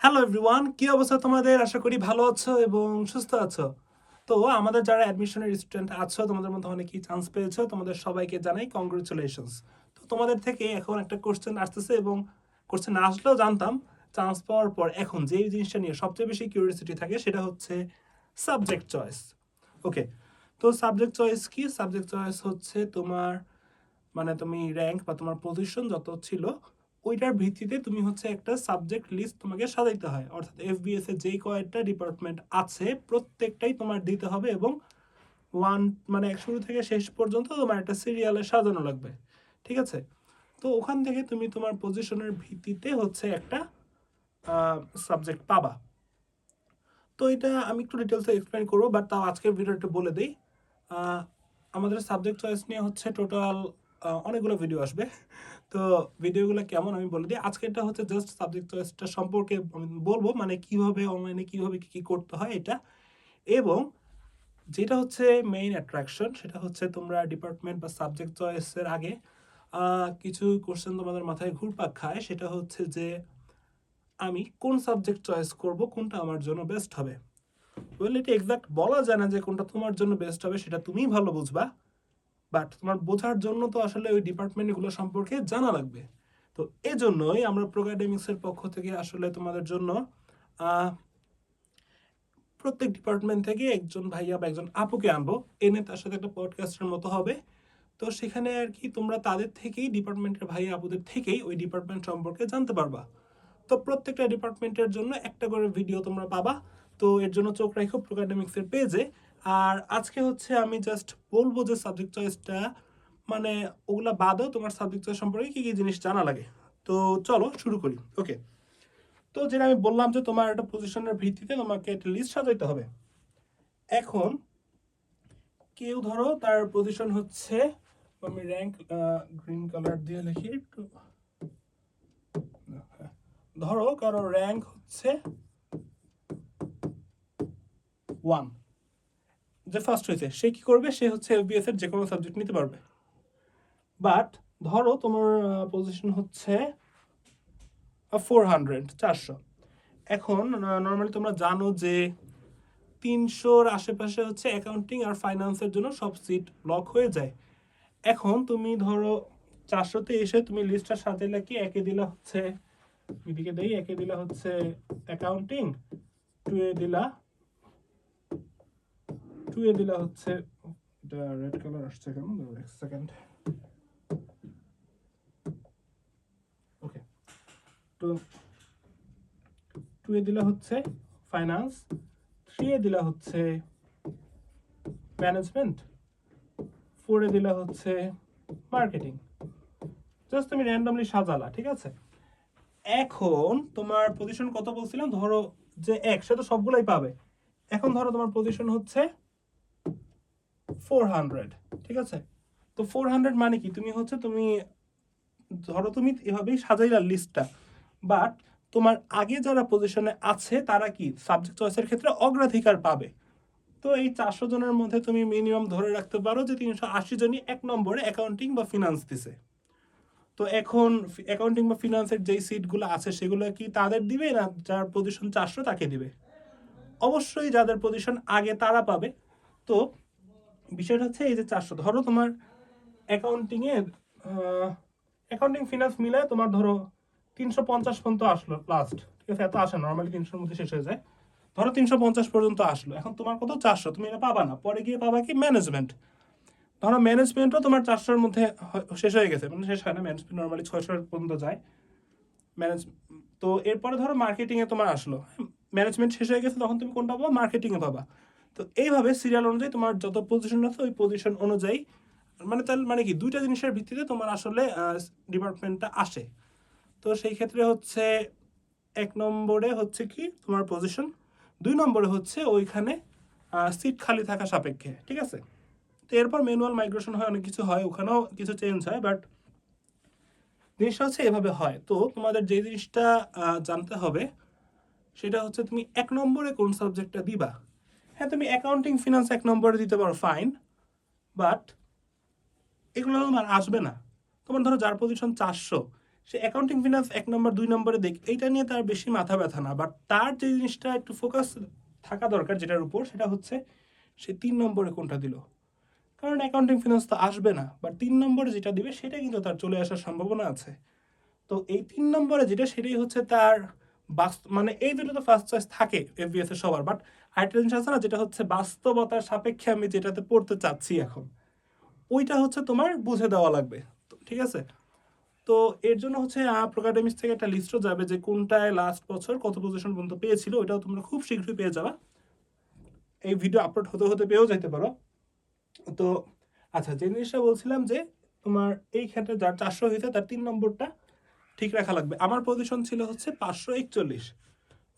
Hello everyone কি অবস্থা তোমাদের? আশা করি ভালো আছো এবং সুস্থ আছো। তো আমাদের যারা অ্যাডমিশনের স্টুডেন্ট আছো, তোমাদের মধ্যে অনেকেই চান্স পেয়েছ। তোমাদের সবাইকে জানাই কংগ্রেচুলেশনস তো তোমাদের থেকে এখন একটা কোশ্চেন আসতেছে এবং কোশ্চেন আসলেও জানতাম। চান্স পাওয়ার পর এখন যেই জিনিসটা নিয়ে সবচেয়ে বেশি কিউরিয়াসিটি থাকে সেটা হচ্ছে সাবজেক্ট চয়েস ওকে তো সাবজেক্ট চয়েস কি? সাবজেক্ট চয়েস হচ্ছে তোমার মানে তুমি র্যাঙ্ক বা তোমার পজিশন যত ছিল ওইটার ভিত্তিতে তুমি হচ্ছে একটা সাবজেক্ট লিস্ট তোমাকে সাজাইতে হয়। অর্থাৎ এফ এফবিএস এর যেই কয়েকটা ডিপার্টমেন্ট আছে, প্রত্যেকটাই তোমার দিতে হবে এবং ওয়ান মানে এক শুরু থেকে শেষ পর্যন্ত তোমার একটা সিরিয়ালে সাজানো লাগবে। ঠিক আছে? তো ওখান থেকে তুমি তোমার পজিশনের ভিত্তিতে হচ্ছে একটা সাবজেক্ট পাবা। তো এটা আমি একটু ডিটেলসে এক্সপ্লেন করব বাট তাও আজকের ভিডিওটা বলে দিই। আমাদের সাবজেক্ট চয়েস নিয়ে হচ্ছে টোটাল অনেকগুলো ভিডিও আসবে। তো ভিডিওগুলো কেমন আমি বলে দিই। আজকেরটা হচ্ছে জাস্ট সাবজেক্ট চয়েসটা সম্পর্কে আমি বলব মানে কীভাবে অনলাইনে কীভাবে কি কি করতে হয় এটা। এবং যেটা হচ্ছে মেইন অ্যাট্রাকশন সেটা হচ্ছে তোমরা ডিপার্টমেন্ট বা সাবজেক্ট চয়েসের আগে কিছু কোশ্চেন তোমাদের মাথায় ঘুরপাক খায়, সেটা হচ্ছে যে আমি কোন সাবজেক্ট চয়েস করব, কোনটা আমার জন্য বেস্ট হবে। ওয়েল এটা এক্সাক্ট বলা যায় না যে কোনটা তোমার জন্য বেস্ট হবে, সেটা তুমিই ভালো বুঝবা। বাট তোমার বোঝার জন্য তো আসলে ওই ডিপার্টমেন্টগুলো সম্পর্কে জানা লাগবে। তো এজন্যই আমরা প্রোগ্রামিংসের পক্ষ থেকে আসলে তোমাদের জন্য প্রত্যেক ডিপার্টমেন্ট থেকে একজন ভাইয়া বা একজন আপুকে আনব। এনে তার সাথে একটা পডকাস্টের মতো হবে। তো সেখানে আর কি তোমরা তাদের থেকেই ডিপার্টমেন্টের ভাইয়া আপুদের থেকেই ওই ডিপার্টমেন্ট সম্পর্কে জানতে পারবা। তো প্রত্যেকটা ডিপার্টমেন্টের জন্য একটা করে ভিডিও তোমরা পাবা। তো এর জন্য চোখ রাখো প্রোগ্রামিংসের পেজে আর আজকে হচ্ছে আমি জাস্ট বলব যে সাবজেক্ট চয়েসটা মানে ওগুলা বাদও তোমার সাবজেক্ট চয়েস সম্পর্কে কী কী জিনিস জানা লাগে। তো চলো শুরু করি। ওকে তো যেটা আমি বললাম যে তোমার একটা পজিশনের ভিত্তিতে তোমাকে একটা লিস্ট সাজাইতে হবে। এখন কেউ ধরো তার পজিশন হচ্ছে, আমি র্যাঙ্ক গ্রিন কালার দিয়ে লিখি একটু। ধরো কারও র্যাঙ্ক হচ্ছে ওয়ান যে ফার্স্ট হয়েছে, সে কি করবে? সে হচ্ছে এফবিএস এর যে কোনো সাবজেক্ট নিতে পারবে। বাট ধরো তোমার পজিশন হচ্ছে ফোর হান্ড্রেড চারশো। এখন নর্মালি তোমরা জানো যে তিনশোর আশেপাশে হচ্ছে অ্যাকাউন্টিং আর ফাইন্যান্সের জন্য সব সিট লক হয়ে যায়। এখন তুমি ধরো চারশোতে এসে তুমি লিস্টটা সাজাইলে কি একে দিলা হচ্ছে, এদিকে দেই, একে দিলা হচ্ছে অ্যাকাউন্টিং টু এ দিলা টু এ দিলা হচ্ছে এটা রেড কালার আসছে কেন এক সেকেন্ড ওকে তো টু এ দিলা হচ্ছে ফাইন্যান্স থ্রি এ দিলা হচ্ছে ম্যানেজমেন্ট ফোর দিলা হচ্ছে মার্কেটিং জাস্ট তুমি র্যান্ডমলি সাজালা, ঠিক আছে? এখন তোমার পজিশন কত বলছিলাম? ধরো যে এক, সে তো সবগুলাই পাবে। এখন ধরো তোমার পজিশন হচ্ছে ফোর হান্ড্রেড ঠিক আছে? তো ফোর হান্ড্রেড মানে কি? তুমি হচ্ছে তুমি, ধরো তুমি এভাবেই সাজাইলা লিস্টটা বাট তোমার আগে যারা পজিশনে আছে, তারা কি? সাবজেক্ট চয়েসের ক্ষেত্রে অগ্রাধিকার পাবে। তো এই চারশো জনের মধ্যে তুমি মিনিমাম ধরে রাখতে পারো যে তিনশো আশি জনই এক নম্বরে অ্যাকাউন্টিং বা ফিনান্স দিছে। তো এখন অ্যাকাউন্টিং বা ফিনান্সের যেই সিটগুলো আছে, সেগুলো কি তাদের দিবে না যার পজিশন চারশো তাকে দিবে? অবশ্যই যাদের পজিশন আগে তারা পাবে। তো বিষয়টা হচ্ছে এই যে চারশো, ধরো তোমার অ্যাকাউন্টিং এর অ্যাকাউন্টিং ফিনান্স মিলে তোমার ধরো তিনশো পঞ্চাশ পর্যন্ত আসলো লাস্ট ঠিক আছে? এত আসে নর্মালি তিনশোর মধ্যে শেষ হয়ে যায়। ধরো তিনশো পঞ্চাশ পর্যন্ত আসলো, এখন তোমার কত? চারশো, তুমি এটা পাবা না। পরে গিয়ে পাবা কি? ম্যানেজমেন্ট ধরো ম্যানেজমেন্টও তোমার চারশোর মধ্যে শেষ হয়ে গেছে মানে শেষ হয় না ম্যানেজমেন্ট নর্মালি ছয়শো পর্যন্ত যায়। ম্যানেজ তো এরপরে ধরো মার্কেটিংয়ে তোমার আসলো। ম্যানেজমেন্ট শেষ হয়ে গেছে, তখন তুমি কোনটা পাবা? মার্কেটিংয়ে পাবা। তো এইভাবে সিরিয়াল অনুযায়ী তোমার যত পজিশন আছে, ওই পজিশন অনুযায়ী মানে তাহলে মানে কি, দুইটা জিনিসের ভিত্তিতে তোমার আসলে ডিপার্টমেন্টটা আসে। তো সেই ক্ষেত্রে হচ্ছে এক নম্বরে হচ্ছে কি, তোমার পজিশন দুই নম্বরে হচ্ছে ওইখানে সিট খালি থাকা সাপেক্ষে, ঠিক আছে? তো এরপর ম্যানুয়াল মাইগ্রেশন হয়, অনেক কিছু হয়, ওখানেও কিছু চেঞ্জ হয় বাট জিনিসটা হচ্ছে এভাবে হয়। তো তোমাদের যে জিনিসটা জানতে হবে, সেটা হচ্ছে তুমি এক নম্বরে কোন সাবজেক্টটা দিবা? হ্যাঁ তুমি অ্যাকাউন্টিং ফিনান্স এক নম্বরে দিতে পারো ফাইন বাট এগুলো তোমার আসবে না। তোমার ধরো যার পজিশন চারশো, সে অ্যাকাউন্টিং ফিনান্স এক নম্বর, দুই নম্বরে দেখ এইটা নিয়ে তার বেশি মাথা ব্যথা না বাট তার যে জিনিসটা একটু ফোকাস থাকা দরকার যেটার উপর, সেটা হচ্ছে সে তিন নম্বরে কোনটা দিল। কারণ অ্যাকাউন্টিং ফিনান্স তো আসবে না বাট তিন নম্বরে যেটা দিবে সেটা কিন্তু তার চলে আসার সম্ভাবনা আছে। তো এই তিন নম্বরে যেটা, সেটাই হচ্ছে তার বাস্ত মানে এই দুটো তো ফার্স্ট চয়েস থাকে এফবিএস এর সবার বাট আরেকটা জিনিস আছে না যেটা হচ্ছে বাস্তবতার সাপেক্ষে আমি যেটাতে পড়তে চাচ্ছি এখন, ওইটা হচ্ছে তোমার বুঝে দেওয়া লাগবে ঠিক আছে? তো এর জন্য হচ্ছে প্রোকাডেমিক্স থেকে একটা লিস্টও যাবে যে কোনটায় লাস্ট বছর কত পজিশন পর্যন্ত পেয়েছিল ওটাও তোমরা খুব শীঘ্রই পেয়ে যাবা। এই ভিডিও আপলোড হতে হতে পেয়েও যাইতে পারো। তো আচ্ছা যে জিনিসটা বলছিলাম যে তোমার এই ক্ষেত্রে যার চারশো হয়েছে, তার তিন নম্বরটা ঠিক রাখা লাগবে। আমার পজিশন ছিল হচ্ছে পাঁচশো একচল্লিশ।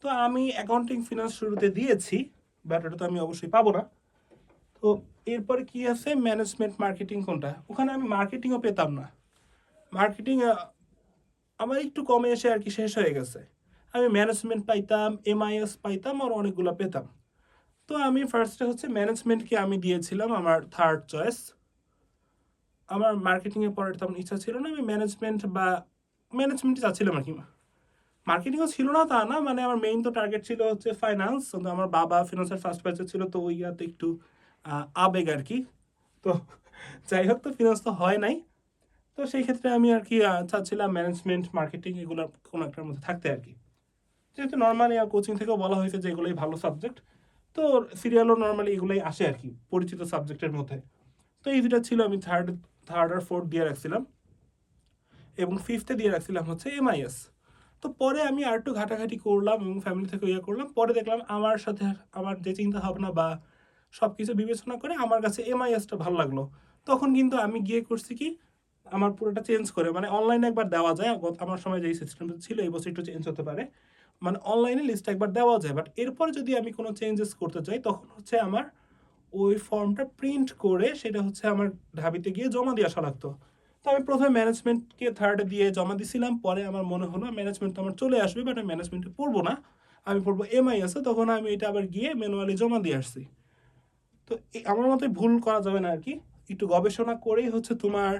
তো আমি অ্যাকাউন্টিং ফিনান্স শুরুতে দিয়েছি বাট তো আমি অবশ্যই পাবো না। তো এরপরে কি আছে? ম্যানেজমেন্ট মার্কেটিং কোনটা? ওখানে আমি মার্কেটিংও পেতাম না। মার্কেটিং আমার একটু কমে এসে আর কি শেষ হয়ে গেছে। আমি ম্যানেজমেন্ট পাইতাম এমআইএস পাইতাম, আর অনেকগুলো পেতাম। তো আমি ফার্স্টে হচ্ছে ম্যানেজমেন্টকে আমি দিয়েছিলাম আমার থার্ড চয়েস আমার মার্কেটিংয়ে পড়ার তেমন ইচ্ছা ছিল না, আমি ম্যানেজমেন্ট বা ম্যানেজমেন্টই চাচ্ছিলাম আর কি। মার্কেটিংও ছিল না তা না মানে আমার মেইন তো টার্গেট ছিল হচ্ছে ফাইন্যান্স তো আমার বাবা ফিনান্সের ফার্স্ট ব্যাচে ছিল, তো ওই ইয়াতে একটু আবেগ আর কি তো যাই হোক, তো ফিনান্স তো হয় নাই। তো সেই ক্ষেত্রে আমি আর কি চাচ্ছিলাম ম্যানেজমেন্ট মার্কেটিং এগুলো কোনো একটার মধ্যে থাকতে আর কি যেহেতু নর্মালি আর কোচিং থেকেও বলা হয়েছে যে এগুলোই ভালো সাবজেক্ট তো সিরিয়ালও নর্মালি এগুলোই আসে আর কি পরিচিত সাবজেক্টের মধ্যে। তো এই দুটা ছিল, আমি থার্ড থার্ড আর ফোর্থ দিয়ে রাখছিলাম। এবং ফিফথে দিয়ে রাখছিলাম হচ্ছে এমআইএস তো পরে আমি আর একটু ঘাটাঘাটি করলাম এবং ফ্যামিলি থেকে ইয়ে করলাম। পরে দেখলাম আমার সাথে আমার যে চিন্তা ভাবনা বা সব কিছু বিবেচনা করে আমার কাছে এমআইএসটা ভালো লাগল। তখন কিন্তু আমি গিয়ে করছি কি, আমার পুরোটা চেঞ্জ করে মানে অনলাইনে একবার দেওয়া যায়। আমার সময় যেই সিস্টেমটা ছিল, এই বছর একটু চেঞ্জ হতে পারে। মানে অনলাইনে লিস্ট একবার দেওয়া যায়। বাট এরপর যদি আমি কোনো চেঞ্জেস করতে চাই, তখন হচ্ছে আমার ওই ফর্মটা প্রিন্ট করে সেটা হচ্ছে আমার ঢাবিতে গিয়ে জমা দিয়ে আসা লাগতো। তো আমি প্রথমে ম্যানেজমেন্টকে থার্ড দিয়ে জমা দিছিলাম, পরে আমার মনে হলো ম্যানেজমেন্ট তো আমার চলে আসবে বাট আমি ম্যানেজমেন্টে পড়ব না। আমি পড়ব এমআই আছে তখন আমি এটা আবার গিয়ে ম্যানুয়ালি জমা দিয়ে আসছি। তো আমার মতে ভুল করা যাবে না আর কি একটু গবেষণা করেই হচ্ছে তোমার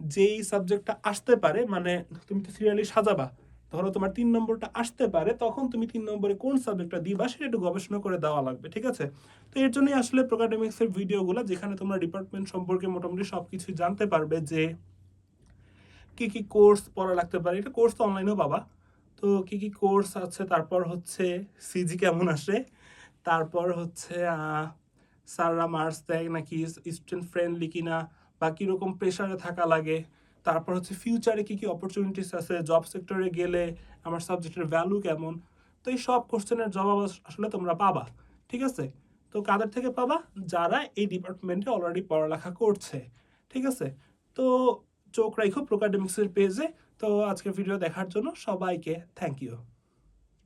যেই সাবজেক্টটা আসতে পারে মানে তুমি তো সিরিয়ালি সাজাবা, ধরো তোমার তিন নম্বরটা আসতে পারে, তখন তুমি তিন নম্বরে কোন সাবজেক্টটা দিবা, সেটা একটু গবেষণা করে দেওয়া লাগবে, ঠিক আছে? তো এর জন্যই আসলে প্রোকাডেমিক্সের ভিডিওগুলো যেখানে তোমরা ডিপার্টমেন্ট সম্পর্কে মোটামুটি সব কিছুই জানতে পারবে যে কি কি কোর্স পড়া লাগতে পারে? এটা কোর্স তো অনলাইনেও পাবা। তো কি কি কোর্স আছে? তারপর হচ্ছে সিজি কেমন আসে? তারপর হচ্ছে স্যাররা মার্কস দেয় নাকি স্টুডেন্ট ফ্রেন্ডলি কিনা? বা কীরকম প্রেশারে থাকা লাগে? তারপর হচ্ছে ফিউচারে কি কি অপরচুনিটিস আছে? জব সেক্টরে গেলে আমার সাবজেক্টের ভ্যালু কেমন? তো এই সব কোশ্চেনের জবাব আসলে তোমরা পাবা। ঠিক আছে? তো কাদের থেকে পাবা? যারা এই ডিপার্টমেন্টে অলরেডি পড়ালেখা করছে। ঠিক আছে? তো চোখ রাইখো প্রোকাডেমিক্সের পেজে তো আজকের ভিডিও দেখার জন্য সবাইকে থ্যাংক ইউ